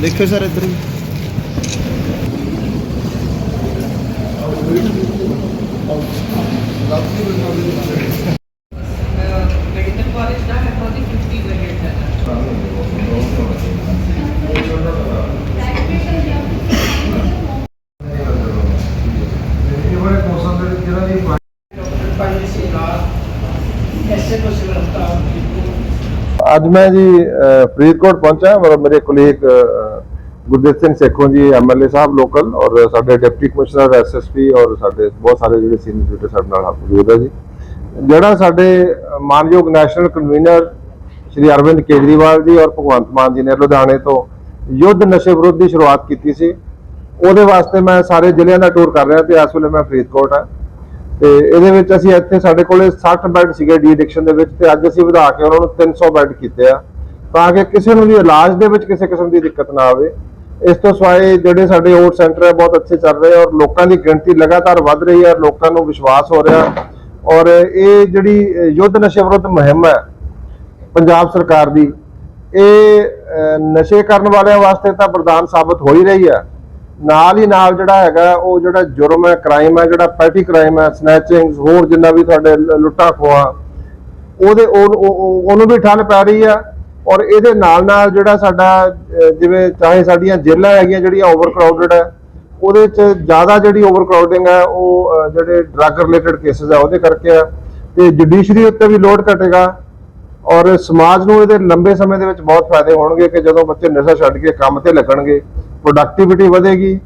ਦੇਖੋ ਸਰ ਇੱਧਰ ਵੀ ਲੱਭ ਕੇ ਅੱਜ ਮੈਂ ਜੀ ਫਰੀਦਕੋਟ ਪਹੁੰਚਾ ਮੇਰਾ ਮੇਰੇ ਕੋਲੀਗ ਗੁਰਦੀਪ ਸਿੰਘ ਸੇਖੋਂ ਜੀ ਐਮਐਲਏ ਸਾਹਿਬ ਲੋਕਲ ਔਰ ਸਾਡੇ ਡਿਪਟੀ ਕਮਿਸ਼ਨਰ ਐਸਐਸਪੀ ਔਰ ਸਾਡੇ ਬਹੁਤ ਸਾਰੇ ਜਿਹੜੇ ਸੀਨੀਅਰ ਲੀਡਰ ਸਾਡੇ ਨਾਲ ਮੌਜੂਦ ਹੈ ਜੀ। ਜਿਹੜਾ ਸਾਡੇ ਮਾਨਯੋਗ ਨੈਸ਼ਨਲ ਕਨਵੀਨਰ ਸ਼੍ਰੀ ਅਰਵਿੰਦ ਕੇਜਰੀਵਾਲ ਜੀ ਔਰ ਭਗਵੰਤ ਮਾਨ ਜੀ ਨੇ ਲੁਧਿਆਣੇ ਤੋਂ ਯੁੱਧ ਨਸ਼ੇ ਵਿਰੁੱਧ ਦੀ ਸ਼ੁਰੂਆਤ ਕੀਤੀ ਸੀ, ਉਹਦੇ ਵਾਸਤੇ ਮੈਂ ਸਾਰੇ ਜ਼ਿਲ੍ਹਿਆਂ ਦਾ ਟੂਰ ਕਰ ਰਿਹਾ ਤੇ ਇਸ ਵੇਲੇ ਮੈਂ ਫਰੀਦਕੋਟ ਹਾਂ। ਤੇ ਇਹਦੇ ਵਿੱਚ ਅਸੀਂ ਇੱਥੇ ਸਾਡੇ ਕੋਲੇ 60 ਬੈੱਡ ਸੀਗੇ ਡੀ ਐਡਿਕਸ਼ਨ ਦੇ ਵਿੱਚ ਤੇ ਅੱਜ ਅਸੀਂ ਵਧਾ ਕੇ ਉਹਨਾਂ ਨੂੰ 300 ਬੈੱਡ ਕੀਤੇ ਆ। ਤਾਂ ਕਿ ਕਿਸੇ ਨੂੰ ਵੀ ਇਲਾਜ ਦੇ ਵਿੱਚ ਕਿਸੇ ਕਿਸਮ ਦੀ ਦਿੱਕਤ ਨਾ ਆਵੇ। ਇਸ ਤੋਂ ਸਿਵਾਏ ਜਿਹੜੇ ਸਾਡੇ ਓਟ ਸੈਂਟਰ ਹੈ ਬਹੁਤ ਅੱਛੇ ਚੱਲ ਰਹੇ ਔਰ ਲੋਕਾਂ ਦੀ ਗਿਣਤੀ ਲਗਾਤਾਰ ਵੱਧ ਰਹੀ ਹੈ ਲੋਕਾਂ ਨੂੰ ਵਿਸ਼ਵਾਸ ਹੋ ਰਿਹਾ। ਔਰ ਇਹ ਜਿਹੜੀ ਯੁੱਧ ਨਸ਼ੇ ਵਿਰੁੱਧ ਮੁਹਿੰਮ ਹੈ ਪੰਜਾਬ ਸਰਕਾਰ ਦੀ, ਇਹ ਨਸ਼ੇ ਕਰਨ ਵਾਲਿਆਂ ਵਾਸਤੇ ਤਾਂ ਵਰਦਾਨ ਸਾਬਤ ਹੋ ਹੀ ਰਹੀ ਹੈ ਨਾਲ ਹੀ ਨਾਲ ਜਿਹੜਾ ਹੈਗਾ, ਉਹ ਜਿਹੜਾ ਜੁਰਮ ਹੈ ਕ੍ਰਾਈਮ ਹੈ, ਜਿਹੜਾ ਪੈਟੀ ਕ੍ਰਾਈਮ ਹੈ ਸਨੈਚਿੰਗ ਹੋਰ ਜਿੰਨਾ ਵੀ ਤੁਹਾਡੇ ਲ- ਲੁੱਟਾਂ ਖੋਹਾਂ, ਉਹਦੇ, ਉਹ- ਉਹਨੂੰ ਵੀ ਠੱਲ ਪੈ ਰਹੀ ਆ ਔਰ ਇਹਦੇ ਨਾਲ ਨਾਲ ਜਿਹੜਾ ਸਾਡਾ ਜਿਵੇਂ ਚਾਹੇ ਸਾਡੀਆਂ ਜੇਲ੍ਹਾਂ ਹੈਗੀਆਂ ਜਿਹੜੀਆਂ ਓਵਰਕਰਾਊਡਡ ਹੈ, ਉਹਦੇ ਚ ਜ਼ਿਆਦਾ ਜਿਹੜੀ ਓਵਰਕਰਾਊਡਿੰਗ ਹੈ, ਉਹ ਜਿਹੜੇ ਡਰੱਗ ਰਿਲੇਟਡ ਕੇਸਸ ਆ ਉਹਦੇ ਕਰਕੇ ਆ ਤੇ ਜੁਡੀਸ਼ਰੀ ਉੱਤੇ ਵੀ ਲੋਡ ਘਟੇਗਾ ਔਰ ਸਮਾਜ ਨੂੰ ਇਹਦੇ ਲੰਬੇ ਸਮੇਂ ਦੇ ਵਿੱਚ ਬਹੁਤ ਫਾਇਦੇ ਹੋਣਗੇ ਕਿ ਜਦੋਂ ਬੱਚੇ ਨਸ਼ਾ ਛੱਡ ਕੇ ਕੰਮ ਤੇ ਲੱਗਣਗੇ। ਪ੍ਰੋਡਕਟਿਵਿਟੀ ਵਧੇਗੀ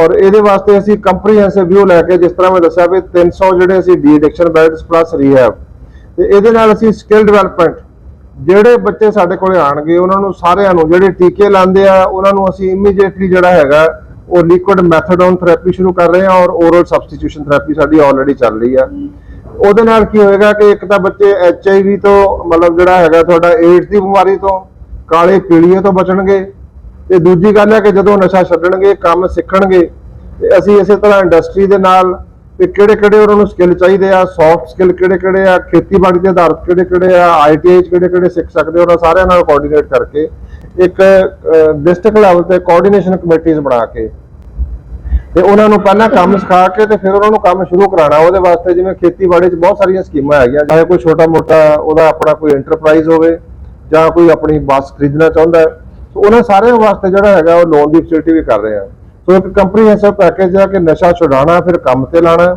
ਔਰ ਇਹਦੇ ਵਾਸਤੇ ਅਸੀਂ ਕੰਪਰੀਹੈਂਸਿਵ ਵਿਊ ਲੈ ਕੇ ਜਿਸ ਤਰ੍ਹਾਂ ਮੈਂ ਦੱਸਿਆ ਵੀ 300 ਜਿਹੜੇ ਅਸੀਂ de addiction beds plus rehab ਤੇ ਇਹਦੇ ਨਾਲ ਅਸੀਂ ਸਕਿੱਲ ਡਿਵੈਲਪਮੈਂਟ ਜਿਹੜੇ ਬੱਚੇ ਸਾਡੇ ਕੋਲੇ ਆਣਗੇ ਉਹਨਾਂ ਨੂੰ ਸਾਰਿਆਂ ਨੂੰ ਜਿਹੜੇ ਟੀਕੇ ਲਾਉਂਦੇ ਆ, ਉਹਨਾਂ ਨੂੰ ਅਸੀਂ ਇਮੀਡੀਏਟਲੀ ਜਿਹੜਾ ਹੈਗਾ, ਉਹ ਲਿਕੁਇਡ ਮੈਥਡੋਨ ਥੈਰੇਪੀ ਸ਼ੁਰੂ ਕਰ ਰਹੇ ਹਾਂ ਔਰ ਓਰਲ ਸਬਸਟੀਟਿਊਸ਼ਨ ਥੈਰੇਪੀ ਸਾਡੀ ਆਲਰੇਡੀ ਚੱਲ ਰਹੀ ਆ। ਉਹਦੇ ਨਾਲ ਕੀ ਹੋਏਗਾ ਕਿ ਇੱਕ ਤਾਂ ਬੱਚੇ ਐਚ ਆਈ ਵੀ ਤੋਂ ਮਤਲਬ ਜਿਹੜਾ ਹੈਗਾ ਤੁਹਾਡਾ ਏਡਸ ਦੀ ਬਿਮਾਰੀ ਤੋਂ, ਕਾਲੇ ਪੀਲੀਏ ਤੋਂ ਬਚਣਗੇ ਤੇ ਦੂਜੀ ਗੱਲ ਹੈ ਕਿ ਜਦੋਂ ਨਸ਼ਾ ਛੱਡਣਗੇ, ਕੰਮ ਸਿੱਖਣਗੇ, ਤੇ ਅਸੀਂ ਇਸੇ ਤਰ੍ਹਾਂ ਇੰਡਸਟਰੀ ਦੇ ਨਾਲ ਤੇ ਕਿਹੜੇ ਕਿਹੜੇ ਉਹਨਾਂ ਨੂੰ ਸਕਿੱਲ ਚਾਹੀਦੇ ਆ ਸੌਫਟ ਸਕਿੱਲ ਕਿਹੜੇ ਕਿਹੜੇ ਆ, ਖੇਤੀਬਾੜੀ ਦੇ ਆਧਾਰ ਕਿਹੜੇ ਕਿਹੜੇ ਆ ਆਈਟੀਆਈ ਕਿਹੜੇ ਕਿਹੜੇ ਸਿੱਖ ਸਕਦੇ ਉਹਨਾਂ ਸਾਰਿਆਂ ਨਾਲ ਕੋਆਰਡੀਨੇਟ ਕਰਕੇ ਇੱਕ ਡਿਸਟ੍ਰਿਕਟ ਲੈਵਲ ਤੇ ਕੋਆਰਡੀਨੇਸ਼ਨ ਕਮੇਟੀਆਂ ਬਣਾ ਕੇ ਤੇ ਉਹਨਾਂ ਨੂੰ ਪਹਿਲਾਂ ਕੰਮ ਸਿਖਾ ਕੇ ਤੇ ਫਿਰ ਉਹਨਾਂ ਨੂੰ ਕੰਮ ਸ਼ੁਰੂ ਕਰਾਉਣਾ। ਉਹਦੇ ਵਾਸਤੇ ਜਿਵੇਂ ਖੇਤੀਬਾੜੀ 'ਚ ਬਹੁਤ ਸਾਰੀਆਂ ਸਕੀਮਾਂ ਹੈਗੀਆਂ, ਚਾਹੇ ਕੋਈ ਛੋਟਾ ਮੋਟਾ ਉਹਦਾ ਆਪਣਾ ਕੋਈ ਐਂਟਰਪ੍ਰਾਈਜ਼ ਹੋਵੇ ਜਾਂ ਕੋਈ ਆਪਣੀ ਬੱਸ ਖਰੀਦਣਾ ਚਾਹੁੰਦਾ ਹੈ। ਸੋ ਉਹਨਾਂ ਸਾਰਿਆਂ ਵਾਸਤੇ ਜਿਹੜਾ ਹੈਗਾ ਉਹ ਲੋਨ ਦੀ ਫੈਸਿਲਿਟੀ ਵੀ ਕਰ ਰਹੇ ਆ। ਸੋ ਇੱਕ ਕੰਪਰੀਹੈਂਸਿਵ ਪੈਕੇਜ ਆ ਕਿ ਨਸ਼ਾ ਛੁਡਾਉਣਾ, ਫਿਰ ਕੰਮ ਤੇ ਲਾਣਾ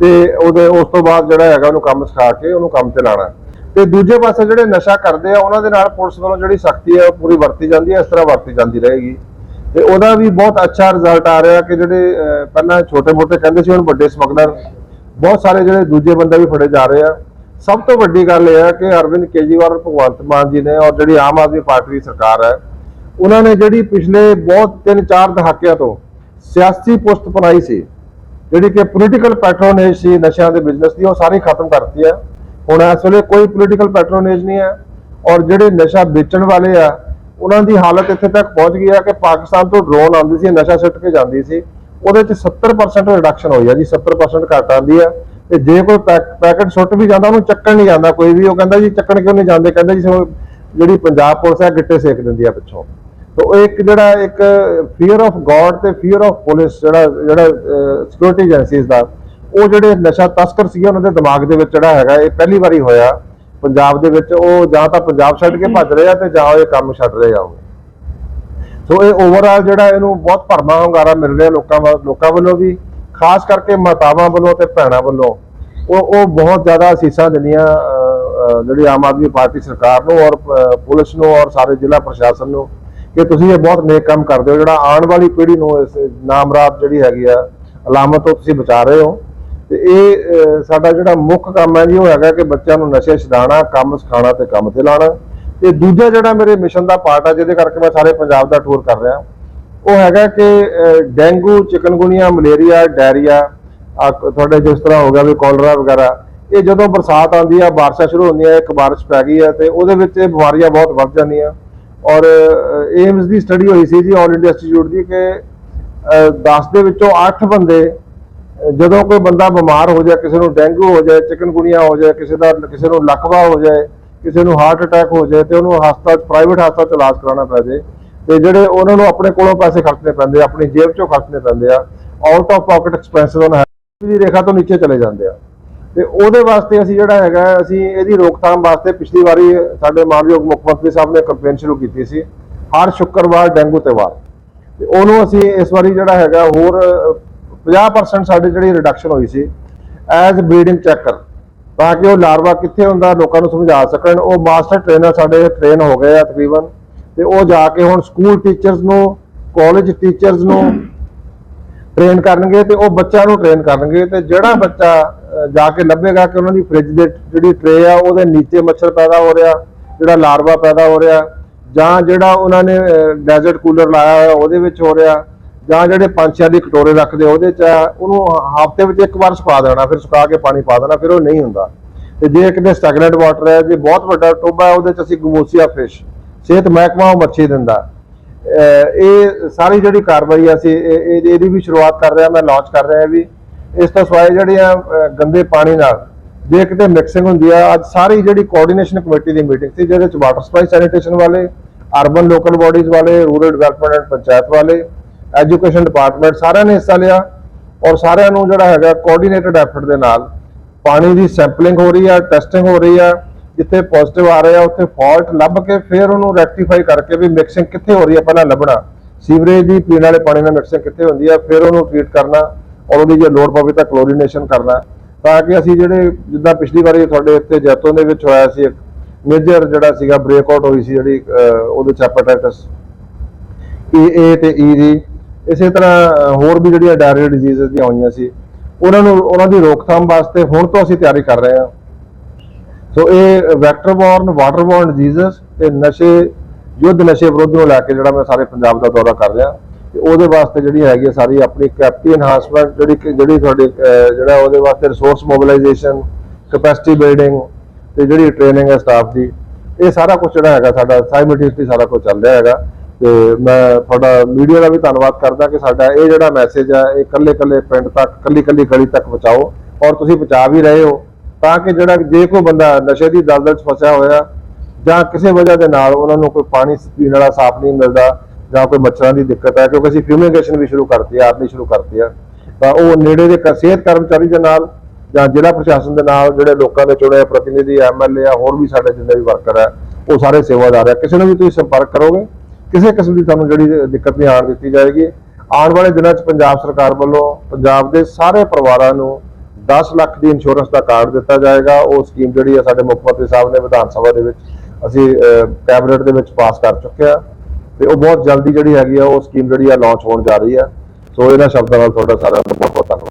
ਤੇ ਉਹਦੇ, ਉਸ ਤੋਂ ਬਾਅਦ ਜਿਹੜਾ ਹੈਗਾ ਉਹਨੂੰ ਕੰਮ ਸਿਖਾ ਕੇ ਉਹਨੂੰ ਕੰਮ ਤੇ ਲਾਣਾ। ਤੇ ਦੂਜੇ ਪਾਸੇ ਜਿਹੜੇ ਨਸ਼ਾ ਕਰਦੇ ਆ, ਉਹਨਾਂ ਦੇ ਨਾਲ ਪੁਲਿਸ ਵੱਲੋਂ ਜਿਹੜੀ ਸਖਤੀ ਹੈ ਉਹ ਪੂਰੀ ਵਰਤੀ ਜਾਂਦੀ ਹੈ ਇਸ ਤਰ੍ਹਾਂ ਵਰਤੀ ਜਾਂਦੀ ਰਹੇਗੀ। ਤੇ ਉਹਦਾ ਵੀ ਬਹੁਤ ਅੱਛਾ ਰਿਜ਼ਲਟ ਆ ਰਿਹਾ ਕਿ ਜਿਹੜੇ ਪਹਿਲਾਂ ਛੋਟੇ-ਮੋਟੇ ਕਹਿੰਦੇ ਸੀ, ਹੁਣ ਵੱਡੇ ਸਮਗਲਰ, ਬਹੁਤ ਸਾਰੇ ਜਿਹੜੇ ਦੂਜੇ ਬੰਦੇ ਵੀ ਫੜੇ ਜਾ ਰਹੇ ਆ। ਸਭ ਤੋਂ ਵੱਡੀ ਗੱਲ ਇਹ ਹੈ ਕਿ ਅਰਵਿੰਦ ਕੇਜਰੀਵਾਲ ਭਗਵੰਤ ਮਾਨ ਜੀ ਨੇ ਔਰ ਜਿਹੜੀ ਆਮ ਆਦਮੀ ਪਾਰਟੀ ਦੀ ਸਰਕਾਰ ਹੈ ਉਹਨਾਂ ਨੇ ਜਿਹੜੀ ਪਿਛਲੇ ਬਹੁਤ ਤਿੰਨ ਚਾਰ ਦਹਾਕਿਆਂ ਤੋਂ ਸਿਆਸੀ ਪੁਸਤ ਬਣਾਈ ਸੀ, ਜਿਹੜੀ ਕਿ ਪੋਲੀਟੀਕਲ ਪੈਟਰੋਨੇਜ ਸੀ ਨਸ਼ਿਆਂ ਦੇ ਬਿਜ਼ਨਸ ਦੀ, ਉਹ ਸਾਰੀ ਖਤਮ ਕਰਤੀ ਹੈ ਹੁਣ ਇਸ ਵੇਲੇ ਕੋਈ ਪੋਲੀਟੀਕਲ ਪੈਟਰੋਨੇਜ ਨਹੀਂ ਹੈ ਔਰ ਜਿਹੜੇ ਨਸ਼ਾ ਵੇਚਣ ਵਾਲੇ ਆ, ਉਹਨਾਂ ਦੀ ਹਾਲਤ ਇੱਥੇ ਤੱਕ ਪਹੁੰਚ ਗਈ ਆ ਕਿ ਪਾਕਿਸਤਾਨ ਤੋਂ ਡਰੋਨ ਆਉਂਦੀ ਸੀ, ਨਸ਼ਾ ਸਿੱਟ ਕੇ ਜਾਂਦੀ ਸੀ। ਉਹਦੇ ਚ 70% ਰਿਡਕਸ਼ਨ ਹੋਈ ਆ ਜੀ 70% ਘਟ ਆਉਂਦੀ ਹੈ ਤੇ ਜੇ ਕੋਈ ਪੈਕ- ਪੈਕਟ ਸੁੱਟ ਵੀ ਜਾਂਦਾ, ਉਹਨੂੰ ਚੱਕਣ ਨਹੀਂ ਜਾਂਦਾ ਕੋਈ ਵੀ। ਉਹ ਕਹਿੰਦਾ ਜੀ, ਚੱਕਣ ਕਿਉਂ ਨਹੀਂ ਜਾਂਦੇ? ਕਹਿੰਦਾ ਜੀ ਜਿਹੜੀ ਪੰਜਾਬ ਪੁਲਿਸ ਹੈ ਗਿੱਟੇ ਸੇਕ ਦਿੰਦੀ ਆ ਪਿੱਛੋਂ। ਤੋ ਇੱਕ ਜਿਹੜਾ ਇੱਕ ਫੀਅਰ ਆਫ ਗੋਡ ਤੇ ਫੀਅਰ ਆਫ ਪੁਲਿਸ ਜਿਹੜਾ ਜਿਹੜਾ ਸਿਕਿਉਰਿਟੀ ਏਜੰਸੀਜ਼ ਦਾ, ਉਹ ਜਿਹੜੇ ਨਸ਼ਾ ਤਸਕਰ ਸੀਗੇ, ਉਹਨਾਂ ਦੇ ਦਿਮਾਗ ਦੇ ਵਿੱਚ ਜਿਹੜਾ ਹੈਗਾ, ਇਹ ਪਹਿਲੀ ਵਾਰੀ ਹੋਇਆ। ਪੰਜਾਬ ਦੇ ਵਿੱਚ ਉਹ ਜਾਂ ਤਾਂ ਪੰਜਾਬ ਛੱਡ ਕੇ ਭੱਜ ਰਹੇ ਆ ਤੇ ਜਾਂ ਉਹ ਇਹ ਕੰਮ ਛੱਡ ਰਹੇ ਆ ਉਹ। ਸੋ ਇਹ ਓਵਰਆਲ ਜਿਹੜਾ ਇਹਨੂੰ ਬਹੁਤ ਭਰਮਾ ਹੁੰਗਾਰਾ ਮਿਲ ਰਿਹਾ ਲੋਕਾਂ ਵੱਲ, ਲੋਕਾਂ ਵੱਲੋਂ ਵੀ, ਖਾਸ ਕਰਕੇ ਮਾਤਾਵਾਂ ਵੱਲੋਂ ਤੇ ਭੈਣਾਂ ਵੱਲੋਂ। ਉਹ ਉਹ ਬਹੁਤ ਜ਼ਿਆਦਾ ਅਸੀਸਾਂ ਦਿੰਦੀਆਂ ਜਿਹੜੀ ਆਮ ਆਦਮੀ ਪਾਰਟੀ ਸਰਕਾਰ ਨੂੰ ਔਰ ਪੁਲਿਸ ਨੂੰ ਔਰ ਸਾਰੇ ਜ਼ਿਲ੍ਹਾ ਪ੍ਰਸ਼ਾਸਨ ਨੂੰ। ਕਿ ਤੁਸੀਂ ਇਹ ਬਹੁਤ ਨੇਕ ਕੰਮ ਕਰਦੇ ਹੋ। ਜਿਹੜਾ ਆਉਣ ਵਾਲੀ ਪੀੜ੍ਹੀ ਨੂੰ ਇਸ ਨਾਮਰਾਤ ਜਿਹੜੀ ਹੈਗੀ ਆ ਅਲਾਮਤ ਤੋਂ ਤੁਸੀਂ ਬਚਾ ਰਹੇ ਹੋ। ਤੇ ਇਹ ਸਾਡਾ ਜਿਹੜਾ ਮੁੱਖ ਕੰਮ ਹੈ ਜੀ ਉਹ ਹੈਗਾ ਕਿ ਬੱਚਿਆਂ ਨੂੰ ਨਸ਼ੇ ਛਡਾਉਣਾ ਕੰਮ ਸਿਖਾਉਣਾ ਤੇ ਕੰਮ ਤੇ ਲਾਉਣਾ। ਤੇ ਦੂਜਾ ਜਿਹੜਾ ਮੇਰੇ ਮਿਸ਼ਨ ਦਾ ਪਾਰਟ ਆ ਜਿਹਦੇ ਕਰਕੇ ਮੈਂ ਸਾਰੇ ਪੰਜਾਬ ਦਾ ਟੂਰ ਕਰ ਰਿਹਾ। ਉਹ ਹੈਗਾ ਕਿ ਅਹ, ਡੇਂਗੂ ਚਿਕਨਗੁਨੀਆ ਮਲੇਰੀਆ ਡਾਇਰੀਆ ਤੁਹਾਡੇ ਜਿਸ ਤਰ੍ਹਾਂ ਹੋ ਗਿਆ ਵੀ ਕੋਲਰਾ ਵਗੈਰਾ ਇਹ ਜਦੋਂ ਬਰਸਾਤ ਆਉਂਦੀ ਆ ਬਾਰਿਸ਼ਾਂ ਸ਼ੁਰੂ ਹੁੰਦੀਆਂ ਇੱਕ ਬਾਰਿਸ਼ ਪੈ ਗਈ ਹੈ ਤੇ ਉਹਦੇ ਵਿੱਚ ਇਹ ਬਿਮਾਰੀਆਂ ਬਹੁਤ ਵੱਧ ਜਾਂਦੀਆਂ। ਔਰ ਏਮਸ ਦੀ ਸਟੱਡੀ ਹੋਈ ਸੀ ਜੀ ਆਲ ਇੰਡੀਆ ਇੰਸਟੀਚਿਊਟ ਦੀ ਕਿ 10 ਦੇ ਵਿੱਚੋਂ 8 ਬੰਦੇ ਜਦੋਂ ਕੋਈ ਬੰਦਾ ਬਿਮਾਰ ਹੋ ਜਾਏ, ਕਿਸੇ ਨੂੰ ਡੇਂਗੂ ਹੋ ਜਾਏ, ਚਿਕਨਗੁਨੀਆ ਹੋ ਜਾਏ, ਕਿਸੇ ਦਾ, ਕਿਸੇ ਨੂੰ ਲਕਵਾ ਹੋ ਜਾਏ, ਕਿਸੇ ਨੂੰ ਹਾਰਟ ਅਟੈਕ ਹੋ ਜਾਏ, ਤੇ ਉਹਨੂੰ ਹਸਪਤਾਲ ਪ੍ਰਾਈਵੇਟ ਹਸਪਤਾਲ ਚ ਇਲਾਜ ਕਰਾਉਣਾ ਪੈ ਜਾਏ ਤੇ ਜਿਹੜੇ ਉਹਨਾਂ ਨੂੰ ਆਪਣੇ ਕੋਲੋਂ ਪੈਸੇ ਖਰਚਣੇ ਪੈਂਦੇ ਆਪਣੀ ਜੇਬ ਚੋਂ ਖਰਚਣੇ ਪੈਂਦੇ ਆ ਆਊਟ ਆਫ ਪਾਕਟ ਐਕਸਪੈਂਸਸ ਉਹਨਾਂ ਹੈ। ਦੀ ਰੇਖਾ ਤੋਂ ਨੀਚੇ ਚਲੇ ਜਾਂਦੇ ਆ। ਤੇ ਉਹਦੇ ਵਾਸਤੇ ਅਸੀਂ ਜਿਹੜਾ ਹੈਗਾ ਅਸੀਂ ਇਹਦੀ ਰੋਕਥਾਮ ਵਾਸਤੇ ਪਿਛਲੀ ਵਾਰੀ ਸਾਡੇ ਮਾਨਯੋਗ ਮੁੱਖ ਮੰਤਰੀ ਸਾਹਿਬ ਨੇ ਕੈਂਪੇਨ ਸ਼ੁਰੂ ਕੀਤੀ ਸੀ ਹਰ ਸ਼ੁੱਕਰਵਾਰ ਡੈਂਗੂ ਤੇ ਵਾਰ। ਤੇ ਉਹਨੂੰ ਅਸੀਂ ਇਸ ਵਾਰੀ ਜਿਹੜਾ ਹੈਗਾ ਹੋਰ ਅਹ, 50% ਸਾਡੀ ਜਿਹੜੀ ਰਿਡਕਸ਼ਨ ਹੋਈ ਸੀ ਐਜ਼ ਬਰੀਡਿੰਗ ਚੈਕਰ ਤਾਂ ਕਿ ਉਹ ਲਾਰਵਾ ਕਿੱਥੇ ਹੁੰਦਾ ਲੋਕਾਂ ਨੂੰ ਸਮਝਾ ਸਕਣ। ਉਹ ਮਾਸਟਰ ਟ੍ਰੇਨਰ ਸਾਡੇ ਟ੍ਰੇਨ ਹੋ ਗਏ ਆ ਤਕਰੀਬਨ ਤੇ ਉਹ ਜਾ ਕੇ ਹੁਣ ਸਕੂਲ ਟੀਚਰਸ ਨੂੰ ਕਾਲਜ ਟੀਚਰਸ ਨੂੰ ਟ੍ਰੇਨ ਕਰਨਗੇ ਤੇ ਉਹ ਬੱਚਿਆਂ ਨੂੰ ਟ੍ਰੇਨ ਕਰਨਗੇ। ਤੇ ਜਿਹੜਾ ਬੱਚਾ ਜਾ ਕੇ ਲੱਭੇਗਾ ਕਿ ਉਹਨਾਂ ਦੀ ਫ੍ਰਿਜ ਦੇ ਜਿਹੜੀ ਟ੍ਰੇ ਆ ਉਹਦੇ ਨੀਚੇ ਮੱਛਰ ਪੈਦਾ ਹੋ ਰਿਹਾ ਜਿਹੜਾ ਲਾਰਵਾ ਪੈਦਾ ਹੋ ਰਿਹਾ ਜਾਂ ਜਿਹੜਾ ਉਹਨਾਂ ਨੇ ਡੈਜ਼ਰਟ ਕੂਲਰ ਲਾਇਆ ਹੋਇਆ ਉਹਦੇ ਵਿੱਚ ਹੋ ਰਿਹਾ ਜਾਂ ਜਿਹੜੇ ਪੰਛੀਆਂ ਦੀ ਕਟੋਰੇ ਰੱਖਦੇ ਉਹਦੇ ਚ ਆ, ਉਹਨੂੰ ਹਫ਼ਤੇ ਵਿੱਚ ਇੱਕ ਵਾਰ ਸੁਕਾ ਦੇਣਾ ਫਿਰ ਸੁਕਾ ਕੇ ਪਾਣੀ ਪਾ ਦੇਣਾ ਫਿਰ ਉਹ ਨਹੀਂ ਹੁੰਦਾ। ਤੇ ਜੇ ਕਿਤੇ ਸਟੈਗਨੈਂਟ ਵਾਟਰ ਹੈ ਜੇ ਬਹੁਤ ਵੱਡਾ ਟੋਬਾ ਹੈ ਉਹਦੇ ਚ ਅਸੀਂ ਗਮੋਸੀਆ ਫਿਸ਼ ਸਿਹਤ ਮਹਿਕਮਾ ਉਹ ਮੱਛੀ ਦਿੰਦਾ। ਇਹ ਸਾਰੀ ਜਿਹੜੀ ਕਾਰਵਾਈ ਅਸੀਂ ਇਹਦੀ ਵੀ ਸ਼ੁਰੂਆਤ ਕਰ ਰਿਹਾ ਮੈਂ ਲਾਂਚ ਕਰ ਰਿਹਾ ਵੀ। ਇਸ ਤੋਂ ਸਵਾਏ ਜਿਹੜੇ ਆ ਗੰਦੇ ਪਾਣੀ ਨਾਲ। ਜੇ ਕਿਤੇ ਮਿਕਸਿੰਗ ਹੁੰਦੀ ਆ, ਅੱਜ ਸਾਰੀ ਜਿਹੜੀ ਕੋਆਰਡੀਨੇਸ਼ਨ ਕਮੇਟੀ ਦੀ ਮੀਟਿੰਗ ਸੀ, ਜਿਹਦੇ ਚ ਵਾਟਰ ਸਪਲਾਈ ਸੈਨੀਟੇਸ਼ਨ ਵਾਲੇ ਅਰਬਨ ਲੋਕਲ ਬਾਡੀਜ਼ ਵਾਲੇ ਰੂਰਲ ਡਿਵੈਲਪਮੈਂਟ ਐਂਡ ਪੰਚਾਇਤ ਵਾਲੇ ਐਜੂਕੇਸ਼ਨ ਡਿਪਾਰਟਮੈਂਟ ਸਾਰਿਆਂ ਨੇ ਹਿੱਸਾ ਲਿਆ। ਔਰ ਸਾਰਿਆਂ ਨੂੰ ਜਿਹੜਾ ਹੈਗਾ ਕੋਆਰਡੀਨੇਟਡ ਐਫਰਟ ਦੇ ਨਾਲ ਪਾਣੀ ਦੀ ਸੈਂਪਲਿੰਗ ਹੋ ਰਹੀ ਆ ਟੈਸਟਿੰਗ ਹੋ ਰਹੀ ਆ, ਜਿੱਥੇ ਪੋਜ਼ਿਟਿਵ ਆ ਰਿਹਾ, ਉੱਥੇ ਫਾਲਟ ਲੱਭ ਕੇ ਫਿਰ ਉਹਨੂੰ ਰੈਕਟੀਫਾਈ ਕਰਕੇ ਵੀ ਮਿਕਸਿੰਗ ਕਿੱਥੇ ਹੋ ਰਹੀ ਹੈ ਪਹਿਲਾਂ ਲੱਭਣਾ। ਸੀਵਰੇਜ ਦੀ, ਪੀਣ ਵਾਲੇ ਪਾਣੀ ਨਾਲ ਮਿਕਸਿੰਗ ਕਿੱਥੇ ਹੁੰਦੀ ਆ, ਫਿਰ ਉਹਨੂੰ ਟ੍ਰੀਟ ਕਰਨਾ। ਔਰ ਉਹਦੀ ਜੇ ਲੋੜ ਪਵੇ ਤਾਂ ਕਲੋਰੀਨੇਸ਼ਨ ਕਰਨਾ। ਤਾਂ ਕਿ ਅਸੀਂ ਜਿਹੜੇ ਜਿੱਦਾਂ ਪਿਛਲੀ ਵਾਰੀ ਤੁਹਾਡੇ ਇੱਥੇ ਜੈਤੋਂ ਦੇ ਵਿੱਚ ਹੋਇਆ ਸੀ, ਇੱਕ ਮੇਜਰ ਜਿਹੜਾ ਸੀਗਾ ਬ੍ਰੇਕਆਊਟ ਹੋਈ ਸੀ ਜਿਹੜੀ ਉਹਦੇ ਚ ਹੈਪੇਟਾਈਟਸ ਈ ਏ ਤੇ ਈ ਦੀ। ਇਸੇ ਤਰ੍ਹਾਂ ਹੋਰ ਵੀ ਜਿਹੜੀਆਂ ਡਾਇਰੀ ਡਿਜ਼ੀਜ਼ਸ ਦੀਆਂ ਹੋਈਆਂ ਸੀ, ਉਹਨਾਂ ਨੂੰ, ਉਹਨਾਂ ਦੀ ਰੋਕਥਾਮ ਵਾਸਤੇ ਹੁਣ ਤੋਂ ਅਸੀਂ ਤਿਆਰੀ ਕਰ ਰਹੇ ਹਾਂ। ਸੋ ਇਹ vector borne water borne diseases ਤੇ ਨਸ਼ੇ, ਯੁੱਧ ਨਸ਼ੇ ਵਿਰੁੱਧ ਨੂੰ ਲੈ ਕੇ ਜਿਹੜਾ ਮੈਂ ਸਾਰੇ ਪੰਜਾਬ ਦਾ ਦੌਰਾ ਕਰ ਰਿਹਾ। ਤੇ ਉਹਦੇ ਵਾਸਤੇ ਜਿਹੜੀ ਹੈਗੀ ਹੈ ਸਾਰੀ ਆਪਣੀ ਕੈਪਟੀ ਐਨਹਾਂਸਮੈਂਟ ਜਿਹੜੀ ਕਿ- ਜਿਹੜੀ ਤੁਹਾਡੀ ਜਿਹੜਾ ਉਹਦੇ ਵਾਸਤੇ ਰਿਸੋਰਸ ਮੋਬਿਲਾਈਜੇਸ਼ਨ ਕਪੈਸਿਟੀ ਬਿਲਡਿੰਗ ਤੇ ਜਿਹੜੀ ਟ੍ਰੇਨਿੰਗ ਹੈ ਸਟਾਫ ਦੀ, ਇਹ ਸਾਰਾ ਕੁਝ ਜਿਹੜਾ ਹੈਗਾ ਸਾਡਾ ਸਾਈਮਲਟੇਨਸਲੀ ਸਾਰਾ ਕੁਝ ਚੱਲ ਰਿਹਾ ਹੈਗਾ। ਤੇ ਮੈਂ ਤੁਹਾਡਾ ਮੀਡੀਆ ਦਾ ਵੀ ਧੰਨਵਾਦ ਕਰਦਾ ਕਿ ਸਾਡਾ ਇਹ ਜਿਹੜਾ ਮੈਸੇਜ ਹੈ ਇਹ ਕੱਲੇ ਕੱਲੇ ਪਿੰਡ ਤੱਕ ਕੱਲੀ ਕੱਲੀ ਗਲੀ ਤੱਕ ਪਹੁੰਚਾਓ ਔਰ ਤੁਸੀਂ ਪਹੁੰਚਾ ਵੀ ਰਹੇ ਹੋ ਤਾਂ ਕਿ ਜਿਹੜਾ ਜੇ ਕੋਈ ਬੰਦਾ ਨਸ਼ੇ ਦੀ ਦਲਦਲ 'ਚ ਫਸਿਆ ਹੋਇਆ ਜਾਂ ਕਿਸੇ ਵਜ੍ਹਾ ਦੇ ਨਾਲ ਉਹਨਾਂ ਨੂੰ ਕੋਈ ਪਾਣੀ, ਪੀਣ ਵਾਲਾ ਸਾਫ਼ ਨਹੀਂ ਮਿਲਦਾ ਜਾਂ ਕੋਈ ਮੱਛਰਾਂ ਦੀ ਦਿੱਕਤ ਹੈ ਕਿਉਂਕਿ ਅਸੀਂ ਫਿਊਮੀਗੇਸ਼ਨ ਵੀ ਸ਼ੁਰੂ ਕਰਤੀ ਹੈ ਆਰਨੀ ਸ਼ੁਰੂ ਕਰਤੀ ਹੈ ਤਾਂ ਉਹ ਨੇੜੇ ਦੇ ਕ- ਸਿਹਤ ਕਰਮਚਾਰੀ ਦੇ ਨਾਲ ਜਾਂ ਜ਼ਿਲ੍ਹਾ ਪ੍ਰਸ਼ਾਸਨ ਦੇ ਨਾਲ ਜਿਹੜੇ ਲੋਕਾਂ ਦੇ ਚੁਣੇ ਪ੍ਰਤੀਨਿਧੀ ਐਮਐਲਏ ਆ, ਹੋਰ ਵੀ ਸਾਡੇ ਜਿੰਨੇ ਵੀ ਵਰਕਰ ਹੈ ਉਹ ਸਾਰੇ ਸੇਵਾਦਾਰ ਹੈ ਕਿਸੇ ਨੂੰ ਵੀ ਤੁਸੀਂ ਸੰਪਰਕ ਕਰੋਗੇ, ਕਿਸੇ ਕਿਸਮ ਦੀ ਤੁਹਾਨੂੰ ਜਿਹੜੀ ਦਿੱਕਤ ਨਹੀਂ ਆਉਣ ਦਿੱਤੀ ਜਾਏਗੀ। ਆਉਣ ਵਾਲੇ ਦਿਨਾਂ 'ਚ ਪੰਜਾਬ ਸਰਕਾਰ ਵੱਲੋਂ ਪੰਜਾਬ ਦੇ ਸਾਰੇ ਪਰਿਵਾਰਾਂ ਨੂੰ 10 ਲੱਖ ਦੀ ਇੰਸ਼ੋਰੈਂਸ ਦਾ ਕਾਰਡ ਦਿੱਤਾ ਜਾਏਗਾ। ਉਹ ਸਕੀਮ ਜਿਹੜੀ ਆ ਸਾਡੇ ਮੁੱਖ ਮੰਤਰੀ ਸਾਹਿਬ ਨੇ ਵਿਧਾਨ ਸਭਾ ਦੇ ਵਿੱਚ ਅਸੀਂ ਕੈਬਨਿਟ ਦੇ ਵਿੱਚ ਪਾਸ ਕਰ ਚੁੱਕੇ ਆ। ਤੇ ਉਹ ਬਹੁਤ ਜਲਦੀ ਜਿਹੜੀ ਹੈਗੀ ਆ, ਉਹ ਸਕੀਮ ਜਿਹੜੀ ਆ ਲਾਂਚ ਹੋਣ ਜਾ ਰਹੀ ਆ। ਸੋ ਇਹਨਾਂ ਸ਼ਬਦਾਂ ਨਾਲ ਤੁਹਾਡਾ ਸਾਰਿਆਂ ਦਾ ਬਹੁਤ ਬਹੁਤ ਧੰਨਵਾਦ।